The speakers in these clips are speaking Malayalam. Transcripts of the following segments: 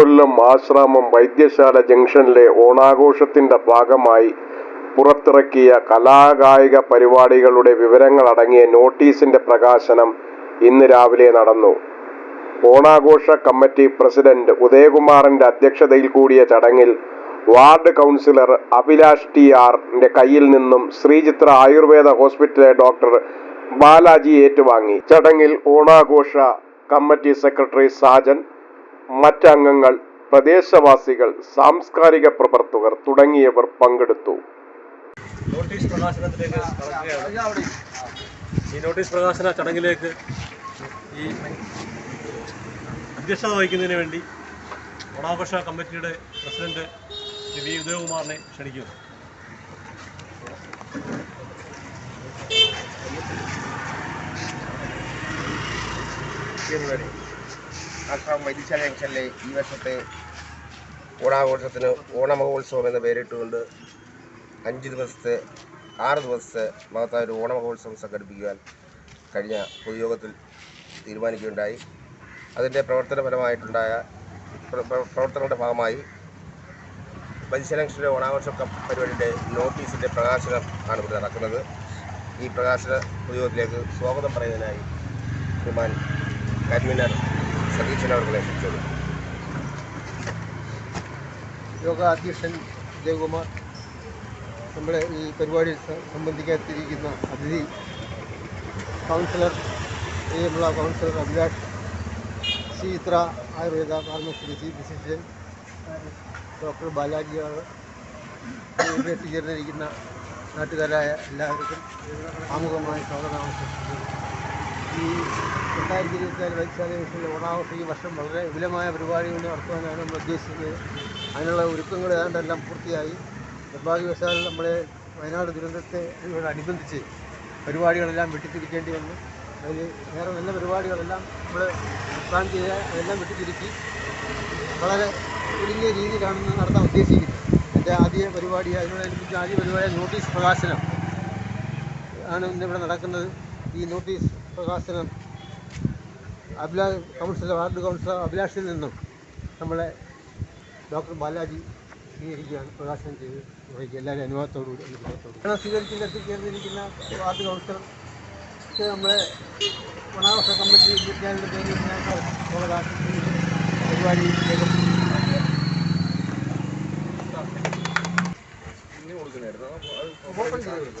കൊല്ലം ആശ്രാമം വൈദ്യശാല ജംഗ്ഷനിലെ ഓണാഘോഷത്തിന്റെ ഭാഗമായി പുറത്തിറക്കിയ കലാകായിക പരിപാടികളുടെ വിവരങ്ങൾ അടങ്ങിയ നോട്ടീസിന്റെ പ്രകാശനം ഇന്ന് രാവിലെ നടന്നു. ഓണാഘോഷ കമ്മിറ്റി പ്രസിഡന്റ് ഉദയകുമാറിന്റെ അധ്യക്ഷതയിൽ കൂടിയ ചടങ്ങിൽ വാർഡ് കൗൺസിലർ അഭിലാഷ് ടി ആറിന്റെ കയ്യിൽ നിന്നും ശ്രീചിത്ര ആയുർവേദ ഹോസ്പിറ്റലിലെ ഡോക്ടർ ബാലാജി ഏറ്റുവാങ്ങി. ചടങ്ങിൽ ഓണാഘോഷ കമ്മിറ്റി സെക്രട്ടറി സാജൻ മറ്റംഗങ്ങൾ പ്രദേശവാസികൾ സാംസ്കാരിക പ്രവർത്തകർ തുടങ്ങിയവർ പങ്കെടുത്തു. നോട്ടീസ് പ്രകാശനത്തിലേക്ക് ഈ നോട്ടീസ് പ്രകാശന ചടങ്ങിലേക്ക് ഈ അധ്യക്ഷത വഹിക്കുന്നതിന് വേണ്ടി ഓണാഘോഷ കമ്മിറ്റിയുടെ പ്രസിഡന്റ് ശ്രീ വി ഉദയകുമാറിനെ ക്ഷണിക്കുന്നു. പരിപാടി ആശ്രാമം വൈദ്യശാല ജംഗ്ഷനിലെ ഈ വർഷത്തെ ഓണാഘോഷത്തിന് ഓണമഹോത്സവം എന്ന പേരിട്ടുകൊണ്ട് അഞ്ച് ദിവസത്തെ ആറ് ദിവസത്തെ മഹത്തായ ഒരു ഓണമഹോത്സവം സംഘടിപ്പിക്കുവാൻ കഴിഞ്ഞ പൊതുയോഗത്തിൽ തീരുമാനിക്കുകയുണ്ടായി. അതിന്റെ പ്രവർത്തനപരമായിട്ടുണ്ടായ പ്ര- പ്ര- പ്രവർത്തനങ്ങളുടെ ഭാഗമായി ജംഗ്ഷനിലെ ഓണാഘോഷ പരിപാടിയുടെ നോട്ടീസിന്റെ പ്രകാശനം ആണ് ഇവിടെ നടക്കുന്നത്. ഈ പ്രകാശന പൊതുയോഗത്തിലേക്ക് സ്വാഗതം പറയുന്നതിനായി ശ്രീമാൻ കൺവീനർ സതീശൻ അവർകളെ ക്ഷണിച്ചോളൂ യോഗ അധ്യക്ഷൻ ജയകുമാർ നമ്മുടെ ഈ പരിപാടിയിൽ സ- സംബന്ധിക്കാത്തിരിക്കുന്ന അതിഥി കൗൺസിലർ പ്രിയമുള്ള councillor Abhilash Sreedhara Ayurveda pharmacy chief physician doctor Balaji അവർ ഇവിടെ എത്തിച്ചേർന്നിരിക്കുന്ന നാട്ടുകാരായ എല്ലാവർക്കും ആമുഖമായി സ്വാഗതം ആശംസിക്കുന്നു ഈ രണ്ടായിരത്തി ഇരുപത്തിനാല് വൈദ്യശാല മിഷനിൽ ഓണാഘോഷം ഈ വർഷം വളരെ വിപുലമായ പരിപാടികൾ നടത്തുവാനാണ് നമ്മൾ ഉദ്ദേശിക്കുന്നത് അതിനുള്ള ഒരുക്കങ്ങൾ ഏതാണ്ടെല്ലാം പൂർത്തിയായി. നിർഭാഗ്യവശാൽ നമ്മുടെ വയനാട് ദുരന്തത്തെ അനുബന്ധിച്ച് പരിപാടികളെല്ലാം വെട്ടിത്തിരിക്കേണ്ടി വന്നു. അതിൽ വേറെ നല്ല പരിപാടികളെല്ലാം നമ്മൾ പ്ലാൻ ചെയ്ത് അതെല്ലാം വെട്ടിത്തിരുക്കി. വളരെ ഒഴിഞ്ഞ രീതിയിലാണ് നടത്താൻ ഉദ്ദേശിക്കുന്നത് എന്റെ ആദ്യ പരിപാടി അതിനോടനുബന്ധിച്ച് ആദ്യ പരിപാടി നോട്ടീസ് പ്രകാശനം ആണ് ഇന്നിവിടെ നടക്കുന്നത്. ഈ നോട്ടീസ് പ്രകാശനം. അഭിലാ കൗൺസിലർ വാർഡ് കൗൺസിലർ അഭിലാഷിൽ നിന്നും നമ്മളെ ഡോക്ടർ ബാലാജി സ്വീകരിക്കുകയാണ് പ്രകാശനം ചെയ്ത് നിർവഹിക്കുക എല്ലാവരും അനുഭവത്തോടുകൂടി അനുഭവത്തോടുകൂടി സ്വീകരിക്കുന്ന എത്തിച്ചേർന്നിരിക്കുന്ന വാർഡ് കൗൺസിലർ നമ്മളെ വനാവസ കമ്മിറ്റി വിദ്യാലയത്തിന്റെ പേരിൽ പരിപാടി ഓപ്പൺ ചെയ്തു.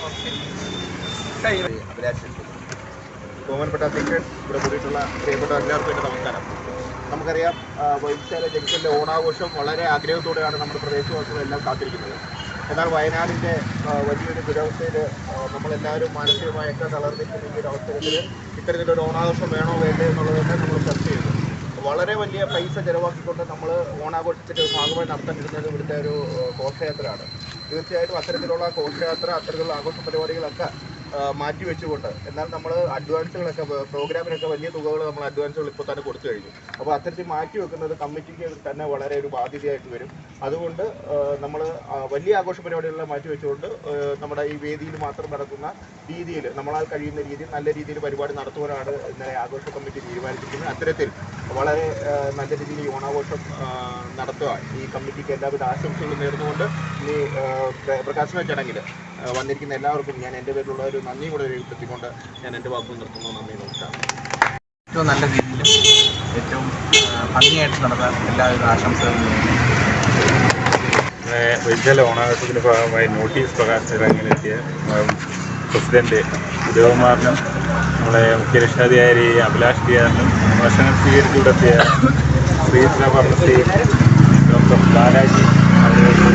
ഓപ്പൺ ചെയ്ത് അഭിലാഷ് ബഹുമാനപ്പെട്ട അധ്യക്ഷൻ ഇവിടെ കൂടിയിട്ടുള്ള പ്രിയപ്പെട്ട എല്ലാവർക്കും എന്റെ നമസ്കാരം നമുക്കറിയാം വൈദ്യശാല ജംഗ്ഷന്റെ ഓണാഘോഷം വളരെ ആഗ്രഹത്തോടെയാണ് നമ്മുടെ പ്രദേശവാസികളെല്ലാം കാത്തിരിക്കുന്നത്. എന്നാൽ വയനാടിന്റെ വലിയൊരു ദുരവസ്ഥയിൽ നമ്മളെല്ലാവരും മാനസികമായൊക്കെ തളർന്നിരിക്കുന്ന ഈ ഒരു അവസരത്തിൽ ഇത്തരത്തിലൊരു ഓണാഘോഷം വേണോ വേണ്ടേ എന്നുള്ളതൊക്കെ നമ്മൾ ചർച്ച ചെയ്തു. വളരെ വലിയ പൈസ ചിലവാക്കിക്കൊണ്ട് നമ്മൾ ഓണാഘോഷത്തിന്റെ ഭാഗമായി നടത്താനിരുന്നത് ഇവിടുത്തെ ഒരു ഘോഷയാത്രയാണ്. തീർച്ചയായിട്ടും അത്തരത്തിലുള്ള ഘോഷയാത്ര അത്തരത്തിലുള്ള ആഘോഷ പരിപാടികളൊക്കെ മാറ്റി വെച്ചുകൊണ്ട്. എന്നാൽ നമ്മൾ അഡ്വാൻസുകളൊക്കെ പ്രോഗ്രാമിനൊക്കെ വലിയ തുകകൾ നമ്മൾ അഡ്വാൻസുകൾ ഇപ്പോൾ തന്നെ കൊടുത്തു കഴിഞ്ഞു. അപ്പോൾ അത്തരത്തിൽ മാറ്റി വെക്കുന്നത് കമ്മിറ്റിക്ക് തന്നെ വളരെ ഒരു ബാധ്യതയായിട്ട് വരും. അതുകൊണ്ട് നമ്മൾ വലിയ ആഘോഷ പരിപാടികളെല്ലാം മാറ്റി വെച്ചുകൊണ്ട് നമ്മുടെ ഈ വേദിയിൽ മാത്രം നടക്കുന്ന രീതിയിൽ നമ്മളാൽ കഴിയുന്ന രീതിയിൽ നല്ല രീതിയിൽ പരിപാടി നടത്തുവാനാണ് ഇന്നലെ ആഘോഷ കമ്മിറ്റി തീരുമാനിച്ചിരിക്കുന്നത്. അത്തരത്തിൽ വളരെ നല്ല രീതിയിൽ ഈ ഓണാഘോഷം നടത്തുക. ഈ കമ്മിറ്റിക്ക് എല്ലാവിധ ആശംസകളും നേർന്നുകൊണ്ട് ഈ പ്രകാശന ചടങ്ങിൽ വന്നിരിക്കുന്ന എല്ലാവർക്കും ഞാൻ എന്റെ പേരിലുള്ള ഒരു നന്ദി കൂടെ രേഖപ്പെടുത്തിക്കൊണ്ട് ഞാൻ എന്റെ വാക്കുകൾ നിർത്തുന്നു. നന്ദി നമസ്കാരം. ഏറ്റവും നല്ല രീതിയിൽ ഏറ്റവും ഭംഗിയായിട്ട് നടന്ന എല്ലാവിധ ആശംസകളും നേരുന്നു. വൈദ്യല ഓണാഘോഷത്തിന്റെ ഭാഗമായി നോട്ടീസ് പ്രകാശന ചടങ്ങിലെത്തിയ ഉം, പ്രസിഡന്റ് ഉദയകുമാറിനും നമ്മളെ മുഖ്യരക്ഷാധികാരി അഭിലാഷ് ടിയാറിനും വർഷങ്ങൾ സ്വീകരിച്ചുകൊണ്ടെത്തിയ ശ്രീധര ഫാർമസി ഡോക്ടർ ബാലാജി അവരെയൊക്കെ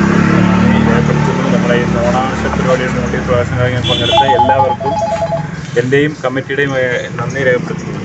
പ്രത്യേകപ്പെടുത്തുന്നു നമ്മുടെ ഈ നോണാവശ്യ പരിപാടിയുടെ നോട്ടീസ് പ്രകാശന കാര്യങ്ങൾ പങ്കെടുത്ത എല്ലാവർക്കും എന്റെയും കമ്മിറ്റിയുടെയും നന്ദി രേഖപ്പെടുത്തുന്നു